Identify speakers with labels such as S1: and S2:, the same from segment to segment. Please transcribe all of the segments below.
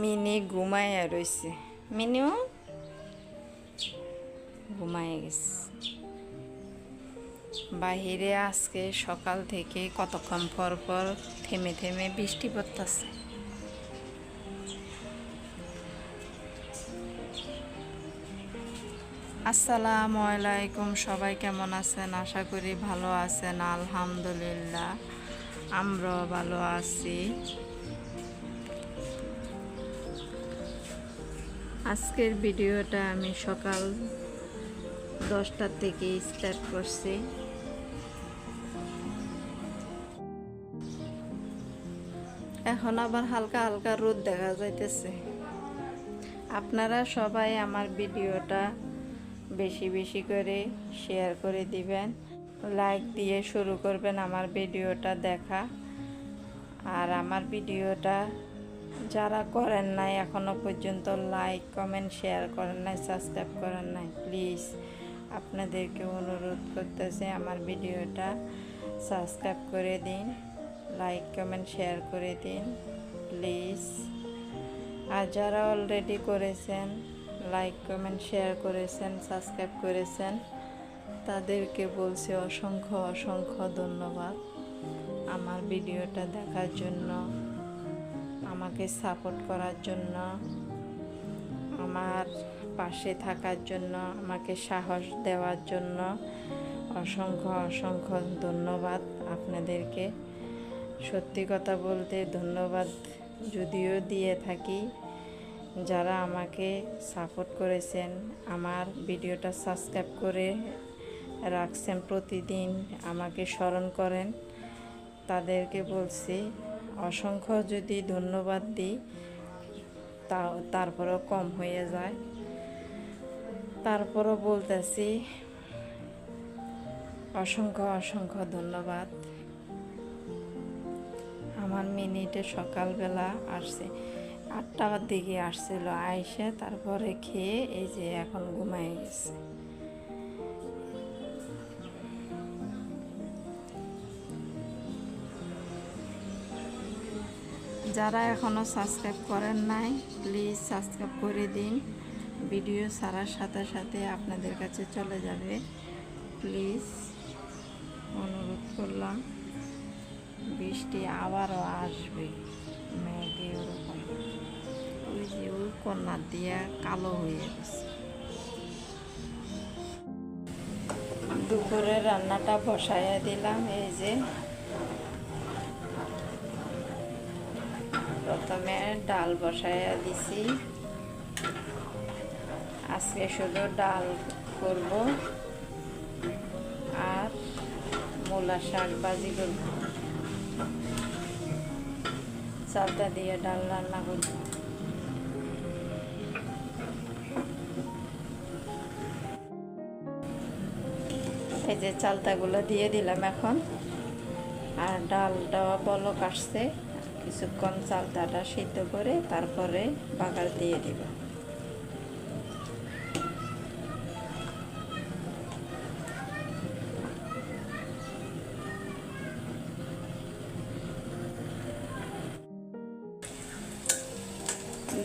S1: Mini ঘুমাইয়া রইছে। মিনিও ঘুমাইয়া গেছে। বাহিরে আজকে সকাল থেকে কতক্ষণ পর পর থেমে থেমে বৃষ্টি পড়তেছে। আসসালামু আলাইকুম, সবাই কেমন আছেন? আশা করি ভালো আছেন, আলহামদুলিল্লাহ। আমরাও ভালো আছি। আজকের ভিডিওটা আমি সকাল দশটার থেকে স্টার্ট করছি। এখন আবার হালকা হালকা রোদ দেখা যাইতেছে। আপনারা সবাই আমার ভিডিওটা বেশি বেশি করে শেয়ার করে দিবেন লাইক দিয়ে শুরু করবেন আমার ভিডিওটা দেখা। আর আমার ভিডিওটা যারা করেন নাই, এখনও পর্যন্ত লাইক কমেন্ট শেয়ার করেন নাই সাবস্ক্রাইব করেন নাই প্লিজ আপনাদেরকে অনুরোধ করতেছে আমার ভিডিওটা সাবস্ক্রাইব করে দিন লাইক কমেন্ট শেয়ার করে দিন প্লিজ আর যারা অলরেডি করেছেন লাইক কমেন্ট শেয়ার করেছেন সাবস্ক্রাইব করেছেন, তাদেরকে বলছি অসংখ্য অসংখ্য ধন্যবাদ আমার ভিডিওটা দেখার জন্য। আমাকে সাপোর্ট করার জন্য, আমার পাশে থাকার জন্য, আমাকে সাহস দেওয়ার জন্য অসংখ্য অসংখ্য ধন্যবাদ আপনাদেরকে। সত্যি কথা বলতে ধন্যবাদ যদিও দিয়ে থাকি, যারা আমাকে সাপোর্ট করেছেন, আমার ভিডিওটা সাবস্ক্রাইব করে রাখছেন প্রতিদিন, আমাকে স্মরণ করেন, তাদেরকে বলছি অসংখ্য যদি ধন্যবাদ দিই, তাও তারপরেও কম হয়ে যায়। তারপরও বলতেছি, অসংখ্য অসংখ্য ধন্যবাদ। আমার মিনিটে সকালবেলা আসছে, আটটার দিকে আসছিল আইসে তারপরে খেয়ে এই যে এখন ঘুমাই গেছে। যারা এখনও সাবস্ক্রাইব করেন নাই প্লিজ সাবস্ক্রাইব করে দিন। ভিডিও ছাড়ার সাথে সাথে আপনাদের কাছে চলে যাবে। প্লিজ অনুরোধ করলাম, বৃষ্টি আবারও আসবে, মেঘে ওরকম। ওই যে ওই কন্যা দিয়ে কালো হয়ে গেছে। দুপুরে রান্নাটা বসাইয়া দিলাম, এই যে প্রথমে ডাল বসাইয়া দিছি। আজকে শুধু ডাল করব আর মূলা শাক ভাজি করব। চালটা দিয়ে ডাল রান্না করব। এই যে চালতাগুলো দিয়ে দিলাম এখন। আর ডালটা বলক আসছে। কিছুক্ষণ চালতাটা সিদ্ধ করে তারপরে বাগার দিয়ে দিব।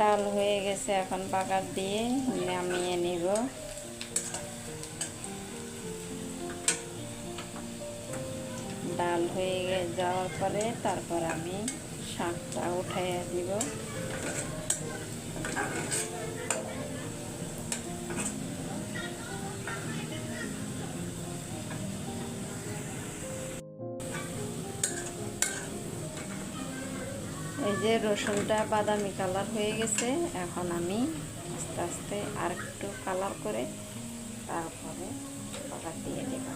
S1: ডাল হয়ে গেছে এখন বাগার দিয়ে নামিয়ে নিব। ডাল হয়ে যাওয়ার পরে তারপর আমি শাকটা উঠাইয়া দিব। এই যে রসুনটা বাদামি কালার হয়ে গেছে, এখন আমি আস্তে আস্তে আর একটু কালার করে তারপরে বাগার দিয়ে দেব।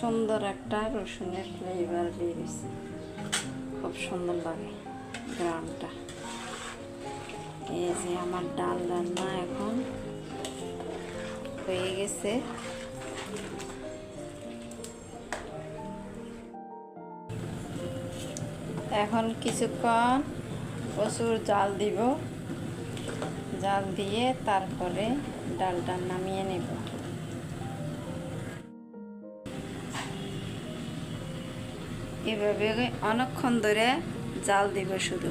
S1: সুন্দর একটা রসুনের ফ্লেভার বেরিয়েছে খুব সুন্দর লাগে গ্রামটা। এই যে আমার ডাল রান্না এখন হয়ে গেছে। এখন কিছুক্ষণ প্রচুর জাল দিব। জাল দিয়ে তারপরে ডালটা নামিয়ে নেব। এভাবে অনেকক্ষণ ধরে জাল দিব শুধু।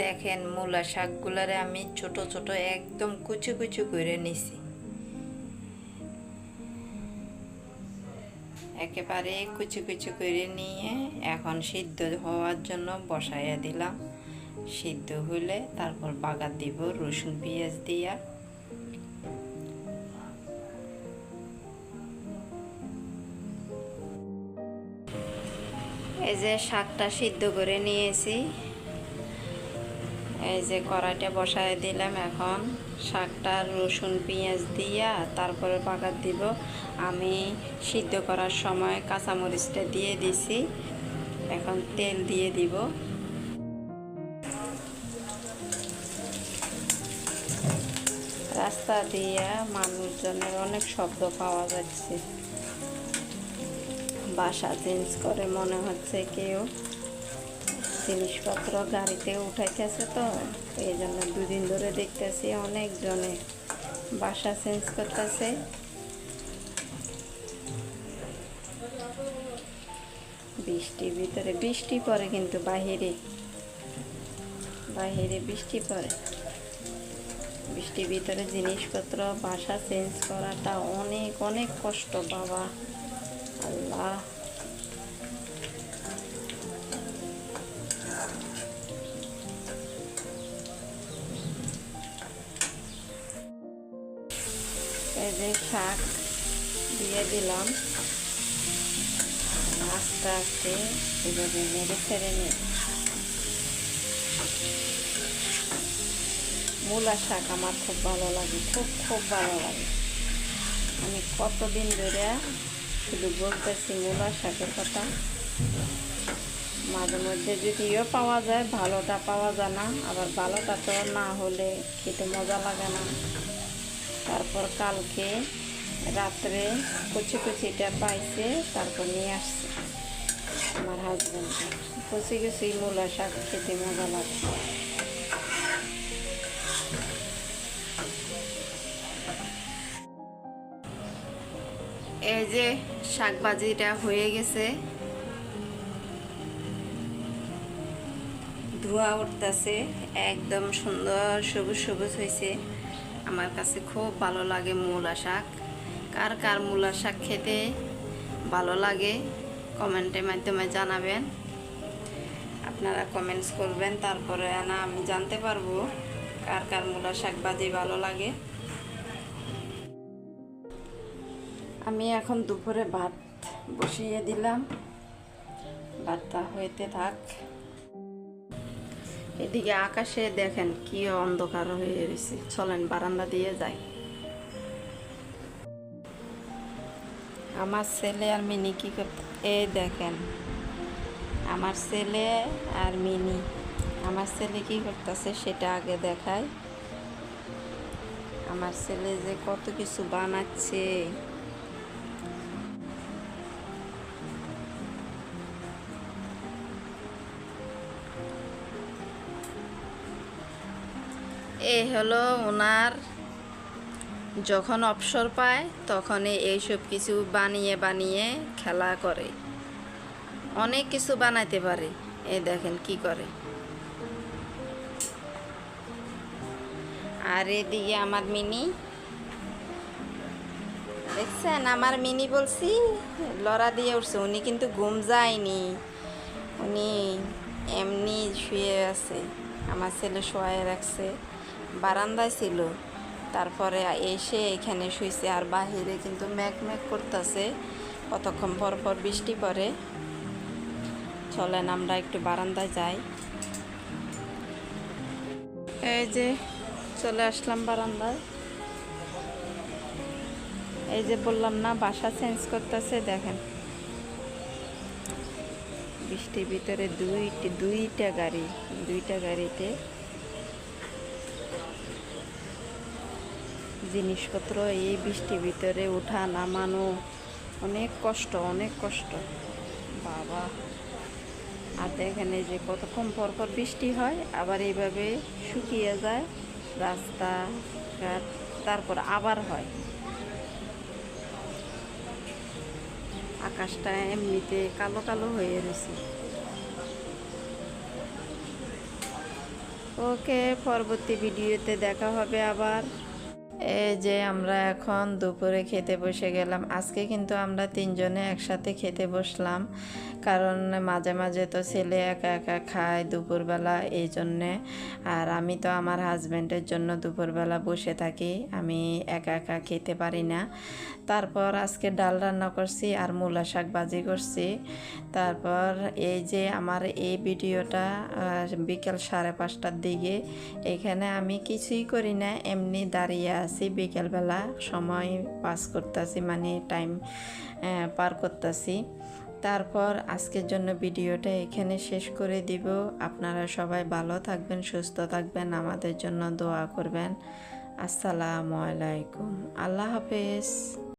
S1: দেখেন, মূলা শাকগুলারে আমি ছোট ছোট একদম কুচু কুচু করে নিছি। একেবারে কুচু কুচু করে নিয়ে এখন সিদ্ধ হওয়ার জন্য বসাইয়া দিলাম। সিদ্ধ হলে তারপর বাগার দিব, রসুন, পেঁয়াজ দিয়া। এই যে শাকটা সিদ্ধ করে নিয়েছি। এই যে কড়াইটা বসায় দিলাম এখন। শাকটা, রসুন, পেঁয়াজ দিয়া তারপরে পাকার দিব। আমি সিদ্ধ করার সময় কাঁচামরিচটা দিয়ে দিছি। এখন তেল দিয়ে দিব। রাস্তা দিয়া মানুষজনের অনেক শব্দ পাওয়া যাচ্ছে। বাসা চেঞ্জ করে মনে হচ্ছে কেউ। জিনিসপত্র গাড়িতে উঠাইতেছে তো এই জন্য দুদিন ধরে দেখতেছি অনেকজনে বাসা চেঞ্জ করতেছে। বৃষ্টির ভিতরে, বৃষ্টি পড়ে কিন্তু বাহিরে বাহিরে বৃষ্টি পড়ে বৃষ্টির ভিতরে জিনিসপত্র, বাসা চেঞ্জ করাটা অনেক অনেক কষ্ট বাবা। আল্লাহ। যে শাক দিয়ে দিলাম। আস্তে আস্তে এভাবে নেড়ে ছেড়ে নিই মূলা শাক আমার খুব ভালো লাগে, খুব খুব ভালো লাগে। আমি কতদিন ধরে শুধু বলতেছি মূলা শাকের কথা। মাঝে মধ্যে যদিও পাওয়া যায়, ভালোটা পাওয়া যায় না, আবার ভালোটা তো না হলে খেতে মজা লাগে না। তারপর কালকে রাত্রে কুচি কুচিটা পাইছে, তারপর নিয়ে আসছে আমার হাজব্যান্ড কুচি কুচি মূলা শাক খেতে মজা লাগে। এই যে শাক ভাজিটা হয়ে গেছে। ধোয়া উঠতেছে, একদম সুন্দর সবুজ সবুজ হয়েছে আমার কাছে খুব ভালো লাগে মূলা শাক। কার কার মূলা শাক খেতে ভালো লাগে, কমেন্টের মাধ্যমে জানাবেন। আপনারা কমেন্টস করবেন, তারপরে না আমি জানতে পারব কার কার মূলা শাক ভাজি ভালো লাগে। আমি এখন দুপুরে ভাত বসিয়ে দিলাম। ভাতটা হইতে থাক। এদিকে আকাশে দেখেন কি অন্ধকার হয়ে রয়েছে। চলেন, বারান্দা দিয়ে যাই। আমার ছেলে আর মিনি কি করতে এই দেখেন, আমার ছেলে আর মিনি। আমার ছেলে কি করতেছে সেটা আগে দেখায় আমার ছেলে যে কত কিছু বানাচ্ছে। হলো ওনার যখন অবসর পায়, তখনই এইসব কিছু বানিয়ে বানিয়ে খেলা করে। অনেক কিছু বানাইতে পারে। এই দেখেন কি করে। আর এদিকে আমার মিনি। দেখছেন? আমার মিনি বলছি, লড়া দিয়ে উঠছে। উনি কিন্তু ঘুম যায়নি। উনি এমনি শুয়ে আছে। আমার ছেলে শোয়ায় রাখছে। বারান্দায় ছিল। তারপরে এসে এখানে শুয়েছে আর বাহিরে কিন্তু ম্যাক ম্যাক করতেছে। কতক্ষণ পর পর বৃষ্টি পড়ে। চলেন আমরা একটু বারান্দায় যাই। এই যে চলে আসলাম বারান্দায়। এই যে বললাম না, বাসা চেঞ্জ করতেছে, দেখেন। বৃষ্টির ভিতরে দুইটি, দুইটা গাড়ি, দুইটা গাড়িতে জিনিসপত্র এই বৃষ্টির ভিতরে ওঠা নামানো অনেক কষ্ট অনেক কষ্ট। বাবা, আর দেখেন যে কতক্ষণ পর পর বৃষ্টি হয়, আবার এইভাবে শুকিয়ে যায় রাস্তাঘাট তারপর আবার হয়। আকাশটা এমনিতে কালো কালো হয়ে রয়েছে। ওকে, পরবর্তী ভিডিওতে দেখা হবে আবার। এই যে আমরা এখন দুপুরে খেতে বসে গেলাম, আজকে কিন্তু আমরা তিনজনে একসাথে খেতে বসলাম। কারণ মাঝে মাঝে তো ছেলে একা একা খায় দুপুরবেলা এই জন্যে। আর আমি তো আমার হাজব্যান্ডের জন্য দুপুরবেলা বসে থাকি, আমি একা একা খেতে পারি না। তারপর আজকে ডাল রান্না করছি আর মূলা শাক ভাজি করছি। তারপর এই যে আমার এই ভিডিওটা বিকেল সাড়ে পাঁচটার দিকে, এখানে আমি কিছুই করি না, এমনি দাঁড়িয়ে আছি বিকেলবেলা সময় পাস করতেছি মানে টাইম পার করতেছি। তারপর আজকের জন্য ভিডিওটা এখানে শেষ করে দিব। আপনারা সবাই ভালো থাকবেন, সুস্থ থাকবেন, আমাদের জন্য দোয়া করবেন। আসসালামু আলাইকুম। আল্লাহ হাফেজ।